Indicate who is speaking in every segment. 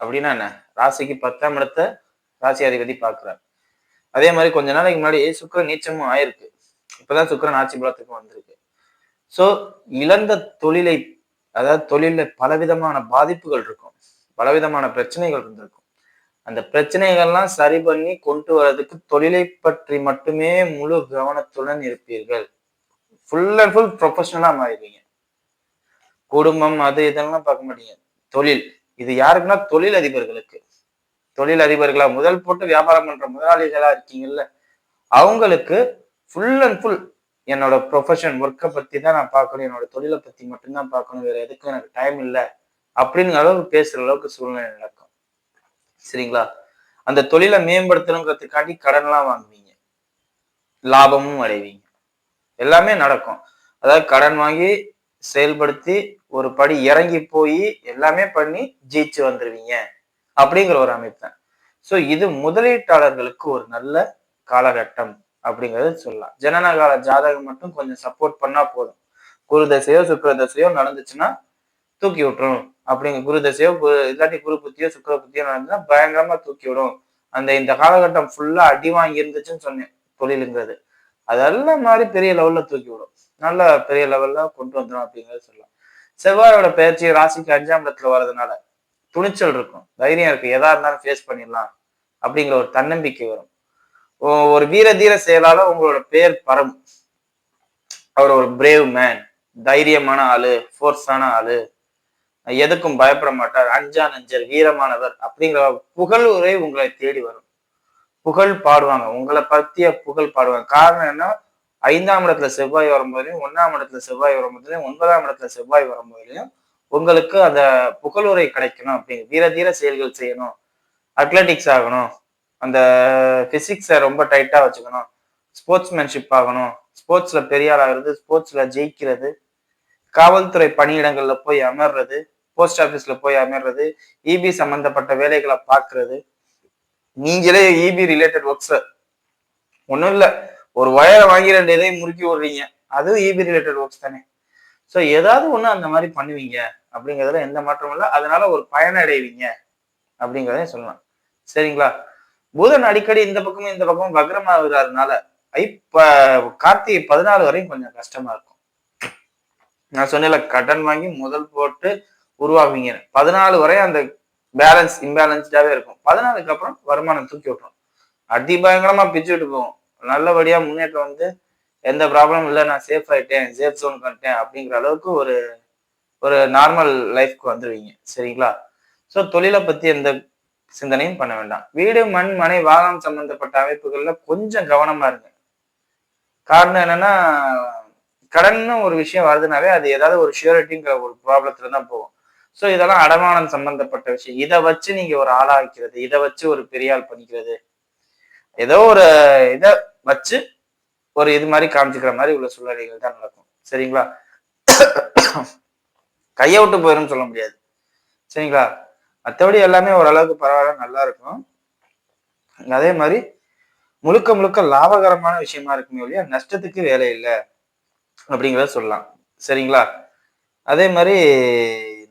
Speaker 1: அப்படின்னா என்ன? ராசிக்கு பத்தாம் ராசி ராசியாதிபதி பார்க்கிறார். அதே மாதிரி கொஞ்ச நாளைக்கு முன்னாடி சுக்கரன் நீச்சமும் ஆயிருக்கு. இப்பதான் சுக்கரன் ஆட்சி பலத்துக்கு வந்திருக்கு. சோ இழந்த தொழிலை அதாவது தொழில பலவிதமான பாதிப்புகள் இருக்கும். பலவிதமான பிரச்சனைகள் இருந்திருக்கும். அந்த பிரச்சனைகள்லாம் சரி பண்ணி கொண்டு வர்றதுக்கு தொழிலை பற்றி மட்டுமே முழு கவனத்துடன் இருப்பீர்கள். ஃபுல் அண்ட் ஃபுல் ப்ரொஃபஷனலாக மாறிடுவீங்க. குடும்பம் அது இதெல்லாம் பார்க்க மாட்டீங்க. தொழில். இது யாருக்குன்னா தொழில் அதிபர்களுக்கு தொழில் அதிபர்களா முதல் போட்டு வியாபாரம் பண்ற முதலாளிகளா இருக்கீங்கல்ல அவங்களுக்கு ஃபுல் அண்ட் ஃபுல் என்னோட ப்ரொஃபஷன் ஒர்க்கை பத்தி தான் நான் பார்க்கணும். என்னோட தொழிலை பத்தி மட்டும்தான் பார்க்கணும். வேற எதுக்கும் எனக்கு டைம் இல்லை அப்படிங்கிற அளவுக்கு பேசுற அளவுக்கு சூழ்நிலை நடக்கும். சரிங்களா? அந்த தொழிலை மேம்படுத்தணுங்கிறதுக்காண்டி கடன்லாம் வாங்குவீங்க. லாபமும் அடைவீங்க. எல்லாமே நடக்கும். அதாவது கடன் வாங்கி செயல்படுத்தி ஒரு படி இறங்கி போய் எல்லாமே பண்ணி ஜெயிச்சு வந்துருவீங்க அப்படிங்கிற ஒரு அமைப்பு தான். ஸோ இது முதலீட்டாளர்களுக்கு ஒரு நல்ல காலகட்டம் அப்படிங்கறது சொல்லலாம். ஜனனகால ஜாதகம் மட்டும் கொஞ்சம் சப்போர்ட் பண்ணா போதும். குரு தசையோ சுக்கர தசையோ நடந்துச்சுன்னா தூக்கி விட்டுரும் அப்படிங்க குரு தசையோ இல்லாட்டி குரு புத்தியோ சுக்கர புத்தியோ நடந்துச்சுன்னா பயங்கரமா தூக்கி விடும். அந்த இந்த காலகட்டம் ஃபுல்லா அடி வாங்கி இருந்துச்சுன்னு சொன்னேன் தொழிலுங்கிறது. அதெல்லாம் மாதிரி பெரிய லெவல்ல தூக்கி விடும். நல்ல பெரிய லெவல்ல கொண்டு வந்துடும் அப்படிங்கிறத சொல்லலாம். செவ்வாயோட பயிற்சி ராசிக்கு அஞ்சாம் இடத்துல வர்றதுனால துணிச்சல் இருக்கும். தைரியம் இருக்கு. எதா இருந்தாலும் ஃபேஸ் பண்ணிடலாம் அப்படிங்கிற ஒரு தன்னம்பிக்கை வரும். ஒரு வீர தீர செயலால உங்களோட பேர் பரவும். அவர் ஒரு பிரேவ் மேன் தைரியமான ஆளு ஃபோர்ஸான ஆளு. எதுக்கும் பயப்பட மாட்டார். அஞ்சா நஞ்சர் வீரமானவர் அப்படிங்கிற புகழ் உரை உங்களை தேடி வரும். புகழ் பாடுவாங்க. உங்களை பத்திய புகழ் பாடுவாங்க. காரணம் என்ன? ஐந்தாம் இடத்துல செவ்வாய் வரும்போதுலையும் ஒன்றாம் இடத்துல செவ்வாய் வரும்போதுலையும் ஒன்பதாம் இடத்துல செவ்வாய் வரும்போதுலையும் உங்களுக்கு அந்த புகழுரை கிடைக்கணும். அப்படிங்க. வீர தீர செயல்கள் செய்யணும். அத்லெட்டிக்ஸ் ஆகணும். அந்த ஃபிசிக்ஸை ரொம்ப டைட்டாக வச்சுக்கணும். ஸ்போர்ட்ஸ்மேன்ஷிப் ஆகணும். ஸ்போர்ட்ஸில் பெரிய ஆள் ஸ்போர்ட்ஸில் ஜெயிக்கிறது. காவல்துறை பணியிடங்களில் போய் அமர்றது போஸ்ட் ஆஃபீஸில் போய் அமர்றது இபி சம்மந்தப்பட்ட வேலைகளை பார்க்கறது. நீங்களே இபி ரிலேட்டட் ஒர்க்ஸ் ஒன்றும் இல்லை. ஒரு ஒயரை வாங்கி ரெண்டு இதையும் முறுக்கி விடுறீங்க அதுவும் இபி ரிலேட்டட் ஒர்க்ஸ் தானே. ஸோ ஏதாவது ஒன்று அந்த மாதிரி பண்ணுவீங்க அப்படிங்கிறதுல எந்த மாற்றமும் இல்லை. அதனால ஒரு பயனடைவீங்க அப்படிங்கிறதையும் சொல்லலாம். சரிங்களா? புதன் அடிக்கடி இந்த பக்கமும் இந்த பக்கமும் வக்ரமாகிறதுனால இப்ப கார்த்திகை பதினாலு வரையும் கொஞ்சம் கஷ்டமா இருக்கும். நான் சொன்னேன்ல கடன் வாங்கி முதல் போட்டு உருவாக்குவீங்க பதினாலு வரை அந்த பேலன்ஸ் இம்பேலன்ஸ்டாவே இருக்கும். பதினாலுக்கு அப்புறம் வருமானம் தூக்கி விட்டுரும். அதிபயங்கரமா பிச்சு விட்டு போகும். நல்லபடியா முன்னேற்றம் வந்து எந்த ப்ராப்ளமும் இல்லை நான் சேஃப் ஆயிட்டேன் சேஃப் ஜோன் வந்துட்டேன் அப்படிங்கிற அளவுக்கு ஒரு ஒரு நார்மல் லைஃப்க்கு வந்துடுவீங்க சரிங்களா? ஸோ தொழிலை பத்தி எந்த சிந்தனையும் பண்ண வேண்டாம். வீடு மண் மனை வாகனம் சம்பந்தப்பட்ட அமைப்புகள்ல கொஞ்சம் கவனமா இருங்க. காரணம் என்னன்னா கடன்னு ஒரு விஷயம் வருதுனாவே அது ஏதாவது ஒரு ஷியூரிட்டிங்கிற ஒரு ப்ராப்ளத்துல தான் போகும். ஸோ இதெல்லாம் அடமானம் சம்பந்தப்பட்ட விஷயம். இதை வச்சு நீங்க ஒரு ஆளா வைக்கிறது இதை வச்சு ஒரு பெரிய ஆள் பண்ணிக்கிறது. ஏதோ ஒரு இதை வச்சு ஒரு இது மாதிரி காமிச்சுக்கிற மாதிரி உள்ள சூழ்நிலைகள் தான் நடக்கும். சரிங்களா? கையை விட்டு போயிரும்னு சொல்ல முடியாது. சரிங்களா? மற்றபடி எல்லாமே ஓரளவுக்கு பரவாயில்ல நல்லா இருக்கும். அதே மாதிரி முழுக்க முழுக்க லாபகரமான விஷயமா இருக்குமே ஒழிய நஷ்டத்துக்கு வேலை இல்லை அப்படிங்கிறத சொல்லலாம். சரிங்களா? அதே மாதிரி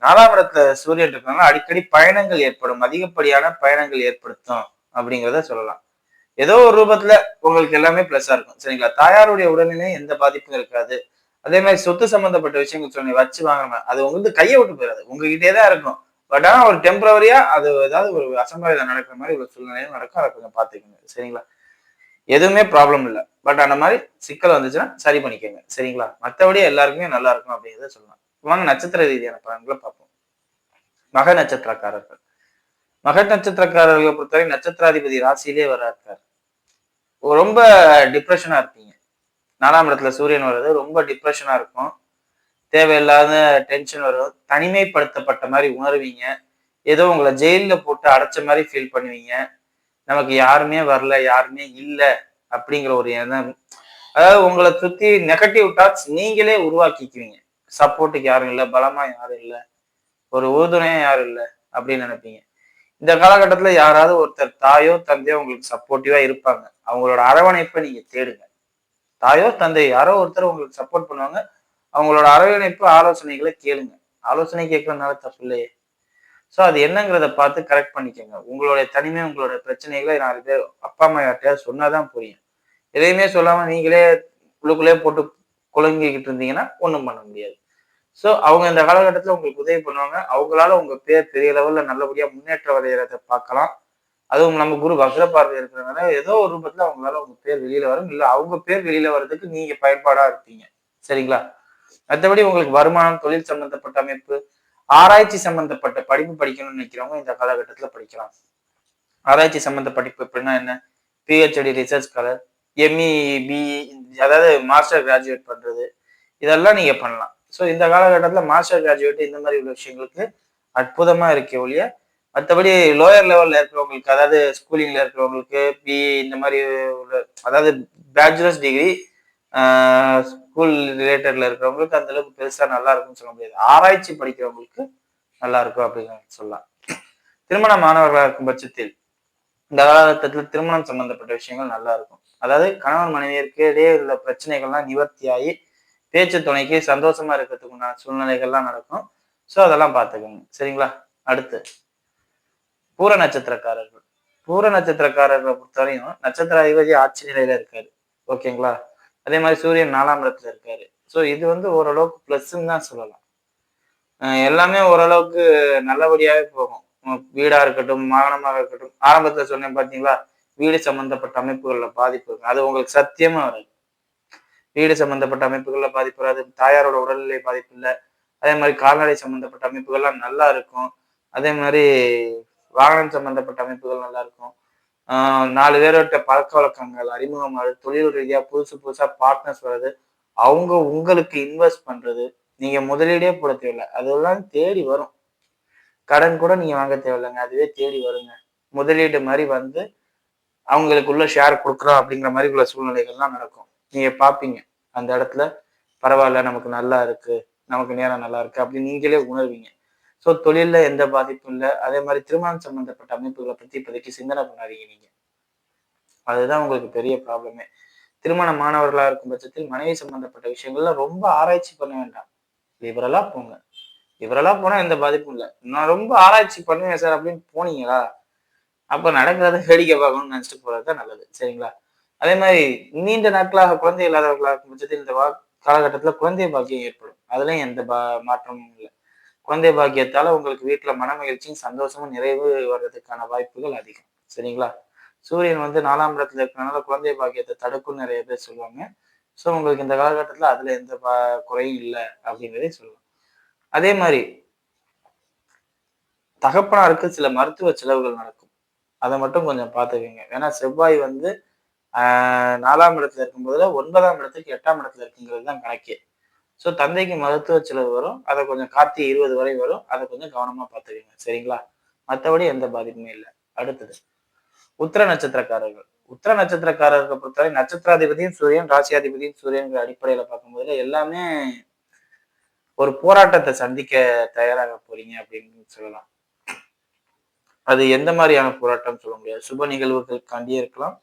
Speaker 1: நாலாம் இடத்துல சூரியன் இருக்கனால அடிக்கடி பயணங்கள் ஏற்படும். அதிகப்படியான பயணங்கள் ஏற்படுத்தும் அப்படிங்கிறத சொல்லலாம். ஏதோ ஒரு ரூபத்துல உங்களுக்கு எல்லாமே பிளஸ்ஸா இருக்கும். சரிங்களா? தாயாருடைய உடல்நிலை எந்த பாதிப்பும் இருக்காது. அதே மாதிரி சொத்து சம்பந்தப்பட்ட விஷயங்கள் சொல்லி வச்சு வாங்குற அது உங்களுக்கு கையை விட்டு போயிடாது. உங்ககிட்டே தான் இருக்கும். பட் ஆனா ஒரு டெம்பரவரியா அது ஏதாவது ஒரு அசம்பாவிதம் நடக்கிற மாதிரி ஒரு சூழ்நிலையும் நடக்கும். அதை கொஞ்சம் பாத்துக்கோங்க சரிங்களா? எதுவுமே ப்ராப்ளம் இல்லை. பட் அந்த மாதிரி சிக்கல் வந்துச்சுன்னா சரி பண்ணிக்கோங்க. சரிங்களா? மற்றபடி எல்லாருக்குமே நல்லா இருக்கும் அப்படிங்கிறத சொல்லலாம். வாங்க நட்சத்திர ரீதியான பலன்களை பார்ப்போம். மக நட்சத்திரக்காரர்கள். மக நட்சத்திரக்காரர்களை பொறுத்தவரை நட்சத்திராதிபதி ராசியிலே வர்றாரு ரொம்ப டிப்ரெஷனா இருப்பீங்க. நாலாம் இடத்துல சூரியன் வர்றது ரொம்ப டிப்ரெஷனா இருக்கும். தேவையில்லாத டென்ஷன் வரும். தனிமைப்படுத்தப்பட்ட மாதிரி உணர்வீங்க. ஏதோ உங்களை ஜெயிலில் போட்டு அடைச்ச மாதிரி ஃபீல் பண்ணுவீங்க. நமக்கு யாருமே வரல யாருமே இல்லை அப்படிங்கிற ஒரு எண்ணம். அதாவது உங்களை சுற்றி நெகட்டிவ் தாட்ஸ் நீங்களே உருவாக்கிக்குவீங்க. சப்போர்ட்டுக்கு யாரும் இல்லை பலமா யாரும் இல்லை ஒரு உறுதுணையா யாரும் இல்லை அப்படின்னு நினைப்பீங்க. இந்த காலகட்டத்துல யாராவது ஒருத்தர் தாயோ தந்தையோ உங்களுக்கு சப்போர்ட்டிவா இருப்பாங்க. அவங்களோட அரவணைப்பை நீங்க தேடுங்க. தாயோ தந்தை யாரோ ஒருத்தர் உங்களுக்கு சப்போர்ட் பண்ணுவாங்க. அவங்களோட அரவணைப்பு ஆலோசனைகளை கேளுங்க. ஆலோசனை கேட்கறதுனால தப்பு இல்லையே. ஸோ அது என்னங்கிறத பார்த்து கரெக்ட் பண்ணிக்கோங்க. உங்களுடைய தனிமை உங்களோட பிரச்சனைகளை நாலு பேர் அப்பா அம்மா யார்ட்டையாவது சொன்னாதான் புரியும். எதையுமே சொல்லாம நீங்களே உள்ளுக்குள்ளே போட்டு குழங்கிக்கிட்டு இருந்தீங்கன்னா ஒன்றும் பண்ண முடியாது. ஸோ அவங்க இந்த காலகட்டத்தில் உங்களுக்கு உதவி பண்ணுவாங்க. அவங்களால உங்க பேர் பெரிய லெவல்ல நல்லபடியா முன்னேற்ற அடைகிறத பார்க்கலாம். அதுவும் நம்ம குரு வக்ர இருக்கிறதுனால ஏதோ ஒரு ரூபத்தில் அவங்களால உங்க பேர் வெளியில வரும். இல்லை அவங்க பேர் வெளியில வர்றதுக்கு நீங்க பயன்பாடா இருப்பீங்க. சரிங்களா? மற்றபடி உங்களுக்கு வருமானம் தொழில் சம்பந்தப்பட்ட அமைப்பு ஆராய்ச்சி சம்பந்தப்பட்ட படிப்பு படிக்கணும்னு நினைக்கிறவங்க இந்த காலகட்டத்தில் படிக்கலாம். ஆராய்ச்சி சம்பந்த படிப்பு எப்படின்னா என்ன? PhD research scholar ME BE அதாவது மாஸ்டர் கிராஜுவேட் பண்ணுறது இதெல்லாம் நீங்கள் பண்ணலாம். ஸோ இந்த காலகட்டத்தில் மாஸ்டர் கிராஜுவேட் இந்த மாதிரி உள்ள விஷயங்களுக்கு அற்புதமாக இருக்கே ஒழிய மற்றபடி லோயர் லெவலில் இருக்கிறவங்களுக்கு அதாவது ஸ்கூலிங்கில் இருக்கிறவங்களுக்கு பிஇ இந்த மாதிரி உள்ள அதாவது பேச்சுலர்ஸ் டிகிரி ஸ்கூல் ரிலேட்டடில் இருக்கிறவங்களுக்கு அந்தளவுக்கு பெருசாக நல்லா இருக்கும்னு சொல்ல முடியாது. ஆராய்ச்சி படிக்கிறவங்களுக்கு நல்லா இருக்கும் அப்படின்னு சொல்லலாம். திருமண மாணவர்களாக இருக்கும் பட்சத்தில் இந்த காலகட்டத்தில் திருமணம் சம்பந்தப்பட்ட விஷயங்கள் நல்லா இருக்கும் அதாவது கணவன் மனைவியருக்கு இடையே உள்ள பிரச்சனைகள்லாம் நிவர்த்தி ஆகி பேச்சு துணைக்கு சந்தோஷமா இருக்கிறதுக்கு உண்டான சூழ்நிலைகள்லாம் நடக்கும். ஸோ அதெல்லாம் பார்த்துக்கோங்க. சரிங்களா? அடுத்து. பூர நட்சத்திரக்காரர்கள். பூர நட்சத்திரக்காரர்களை பொறுத்தவரையும் நட்சத்திர அதிபதி ஆட்சி நிலையில இருக்காரு. ஓகேங்களா? அதே மாதிரி சூரியன் நாலாம் இடத்துல இருக்காரு. ஸோ இது வந்து ஓரளவுக்கு ப்ளஸ்ன்னு தான் சொல்லலாம். எல்லாமே ஓரளவுக்கு நல்லபடியாகவே போகும். வீடா இருக்கட்டும் வாகனமாக இருக்கட்டும் ஆரம்பத்துல சொன்னேன் பார்த்தீங்களா வீடு சம்பந்தப்பட்ட அமைப்புகளில் பாதிப்பு இருக்கும் அது உங்களுக்கு சத்தியமா வராது. வீடு சம்பந்தப்பட்ட அமைப்புகளில் பாதிப்பு வராது. தாயாரோட உடல்நிலை பாதிப்பு இல்லை. அதே மாதிரி கால்நடை சம்பந்தப்பட்ட அமைப்புகள்லாம் நல்லா இருக்கும். அதே மாதிரி வாகனம் சம்பந்தப்பட்ட அமைப்புகள் நல்லா இருக்கும். நாலு பேரோட பழக்க வழக்கங்கள் அறிமுகம் தொழில் ரீதியாக புதுசு புதுசாக பார்ட்னர்ஸ் வர்றது அவங்க உங்களுக்கு இன்வெஸ்ட் பண்றது நீங்க முதலீடே போட தேவையில்லை. அதெல்லாம் தேடி வரும். கடன் கூட நீங்க வாங்க தேவையில்லைங்க. அதுவே தேடி வருங்க. முதலீடு மாதிரி வந்து அவங்களுக்குள்ள ஷேர் கொடுக்குறோம் அப்படிங்கிற மாதிரி உள்ள சூழ்நிலைகள்லாம் நடக்கும். நீங்க பார்ப்பீங்க. அந்த இடத்துல பரவாயில்ல நமக்கு நல்லா இருக்கு நமக்கு நேரம் நல்லா இருக்கு அப்படின்னு நீங்களே உணர்வீங்க. ஸோ தொழிலில் எந்த பாதிப்பும் இல்லை. அதே மாதிரி திருமணம் சம்பந்தப்பட்ட அமைப்புகளை பற்றி இப்போதைக்கு சிந்தனை பண்ணாதீங்க நீங்கள் அதுதான் உங்களுக்கு பெரிய ப்ராப்ளமே திருமண மாணவர்களாக இருக்கும் பட்சத்தில் மனைவி சம்பந்தப்பட்ட விஷயங்கள்ல ரொம்ப ஆராய்ச்சி பண்ண வேண்டாம். லிபரலாக போங்க. இவரெல்லாம் போனால் எந்த பாதிப்பும் இல்லை. நான் ரொம்ப ஆராய்ச்சி பண்ணுவேன் சார் அப்படின்னு போனீங்களா? அப்போ நடக்கிறத வேடிக்கை பார்க்கணும்னு போறது தான் நல்லது சரிங்களா? அதே மாதிரி நீண்ட நாட்களாக குழந்தை இல்லாதவர்களாக இருக்கும் பட்சத்தில் இந்த வா காலகட்டத்தில் குழந்தை பாக்கியம் ஏற்படும். அதுலேயும் எந்த பா மாற்றமும் இல்லை. குழந்தை பாக்கியத்தால் உங்களுக்கு வீட்டில் மன மகிழ்ச்சியும் சந்தோஷமும் நிறைவு வர்றதுக்கான வாய்ப்புகள் அதிகம் சரிங்களா? சூரியன் வந்து நாலாம் இடத்துல இருக்கிறனால குழந்தை பாக்கியத்தை தடுக்கும்னு நிறைய பேர் சொல்லுவாங்க. ஸோ உங்களுக்கு இந்த காலகட்டத்தில் அதில் எந்த பா குறையும் இல்லை அப்படிங்கிறதே சொல்லலாம் அதே மாதிரி தகப்பனாருக்கு சில மருத்துவ செலவுகள் நடக்கும். அதை மட்டும் கொஞ்சம் பார்த்துக்கோங்க. ஏன்னா செவ்வாய் வந்து ஆஹ் நாலாம் இடத்துல இருக்கும்போதுல ஒன்பதாம் இடத்துக்கு எட்டாம் இடத்துல இருக்குங்கிறது தான் கணக்கே. ஸோ தந்தைக்கு மருத்துவ செலவு வரும். அதை கொஞ்சம் கார்த்திகை இருபது வரை வரும். அதை கொஞ்சம் கவனமா பார்த்துக்கோங்க. சரிங்களா? மற்றபடி எந்த பாதிப்புமே இல்லை. அடுத்தது உத்திர நட்சத்திரக்காரர்கள். உத்திர நட்சத்திரக்காரர்களை பொறுத்தவரை நட்சத்திராதிபதியும் சூரியன் ராசியாதிபதியும் சூரியன்கிற அடிப்படையில பார்க்கும்போதுல எல்லாமே ஒரு போராட்டத்தை சந்திக்க தயாராக போறீங்க அப்படின்னு சொல்லலாம். அது எந்த மாதிரியான போராட்டம் சொல்ல முடியாது. சுப நிகழ்வுகளுக்காண்டியே இருக்கலாம்.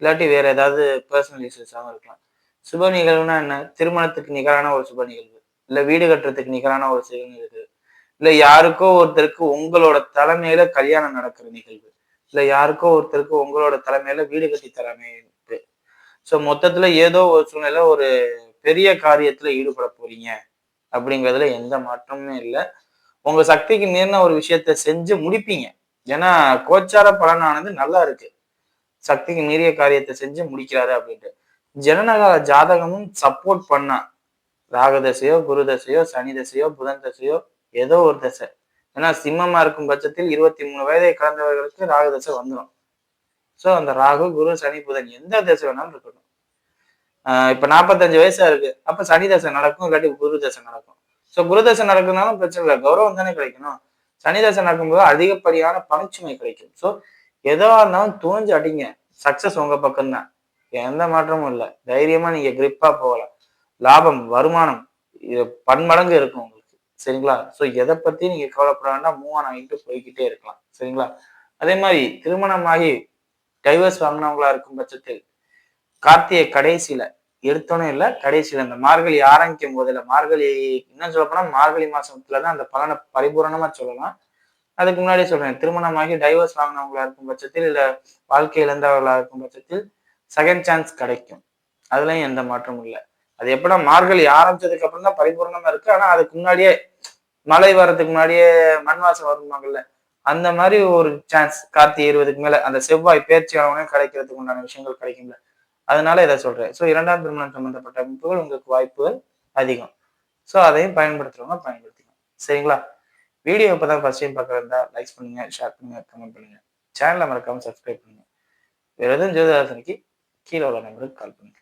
Speaker 1: இல்லாட்டி வேற ஏதாவது பர்சனல் இஷ்யூஸாகவும் இருக்கலாம். சுப நிகழ்வுனா என்ன? திருமணத்துக்கு நிகரான ஒரு சுப நிகழ்வு. இல்லை வீடு கட்டுறதுக்கு நிகரான ஒரு சுப நிகழ்வு. இல்லை யாருக்கோ ஒருத்தருக்கு உங்களோட தலைமையில கல்யாணம் நடக்கிற நிகழ்வு. இல்லை யாருக்கோ ஒருத்தருக்கு உங்களோட தலைமையில வீடு கட்டி தர ஸோ மொத்தத்துல ஏதோ ஒரு சூழ்நிலை ஒரு பெரிய காரியத்துல ஈடுபட போறீங்க. அப்படிங்கிறதுல எந்த மாற்றமுமே இல்லை. உங்க சக்திக்கு மீறின ஒரு விஷயத்த செஞ்சு முடிப்பீங்க. ஏன்னா கோச்சார பலனானது நல்லா இருக்கு. சக்திக்கு மீறிய காரியத்தை செஞ்சு முடிக்கிறாரு அப்படின்ட்டு. ஜனநக ஜாதகமும் சப்போர்ட் பண்ணா. ராக தசையோ குரு தசையோ சனி தசையோ புதன் தசையோ ஏதோ ஒரு தசை. ஏன்னா சிம்மமா இருக்கும் பட்சத்தில் இருபத்தி மூணு வயதை கடந்தவர்களுக்கு ராகு தசை வந்துடும் ஸோ அந்த ராகு குரு சனி புதன் எந்த தசை வேணாலும் இருக்கட்டும். இப்போ நாற்பத்தஞ்சு வயசா இருக்கு. அப்போ சனி தசை நடக்கும் இல்லாட்டி குரு தசை நடக்கும். ஸோ குரு தசை நடக்குதுனாலும் பிரச்சனை இல்லை. கௌரவம் தானே கிடைக்கணும். சனி தசை நடக்கும்போது அதிகப்படியான பணிச்சுமை கிடைக்கும். ஸோ எதுவாக இருந்தாலும் துணிஞ்சு அடிங்க. சக்சஸ் உங்க பக்கம்தான். எந்த மாற்றமும் இல்லை. தைரியமா நீங்க கிரிப்பா போகலாம் லாபம் வருமானம் இது பன்மடங்கு இருக்கும் உங்களுக்கு. சரிங்களா? ஸோ எதை பத்தி நீங்க கவலைப்பட வேண்டாம். மூவ் ஆன் ஆகிட்டு போய்கிட்டே இருக்கலாம். சரிங்களா? அதே மாதிரி திருமணமாகி டைவர்ஸ் வாங்கினவங்களா இருக்கும் பட்சத்தில் கார்த்திகை கடைசியில எடுத்தோன்னு இல்லை கடைசியில இந்த மார்கழி ஆரம்பிக்கும் இல்லை மார்கழி இன்னும் சொல்ல போனா மார்கழி மாசத்துல தான் அந்த பலனை பரிபூரணமா சொல்லலாம். அதுக்கு முன்னாடி சொல்றேன் திருமணமாகி டைவர்ஸ் வாங்கினவங்களா இருக்கும் பட்சத்தில் இல்ல வாழ்க்கை இழந்தவர்களா இருக்கும் பட்சத்தில் செகண்ட் சான்ஸ் கிடைக்கும். அதுலயும் எந்த மாற்றமும் இல்லை. அது எப்படின்னா மார்கழி ஆரம்பிச்சதுக்கு அப்புறம் தான் பரிபூர்ணமா இருக்கு. ஆனா அதுக்கு முன்னாடியே மழை வர்றதுக்கு முன்னாடியே மண் வாசம் வருமாங்கல்ல அந்த மாதிரி ஒரு சான்ஸ் கார்த்தி இருபதுக்கு மேல அந்த செவ்வாய் பேர்ச்சி ஆனவனே கிடைக்கிறதுக்கு உண்டான விஷயங்கள் கிடைக்கும்ல. அதனால இதை சொல்றேன். ஸோ இரண்டாம் திருமணம் சம்பந்தப்பட்ட அமைப்புகள் உங்களுக்கு வாய்ப்புகள் அதிகம். ஸோ அதையும் பயன்படுத்துறவங்க பயன்படுத்திக்கலாம் சரிங்களா? வீடியோ இப்போ தான் ஃபர்ஸ்ட் டைம் பார்க்குறதா லைக்ஸ் பண்ணுங்க ஷேர் பண்ணுங்க கமெண்ட் பண்ணுங்க. சேனலை மறக்காம சப்ஸ்கிரைப் பண்ணுங்க. வேற எதுவும் ஜோதிராசனுக்கு கீழே உள்ள நம்பருக்கு கால் பண்ணுங்க.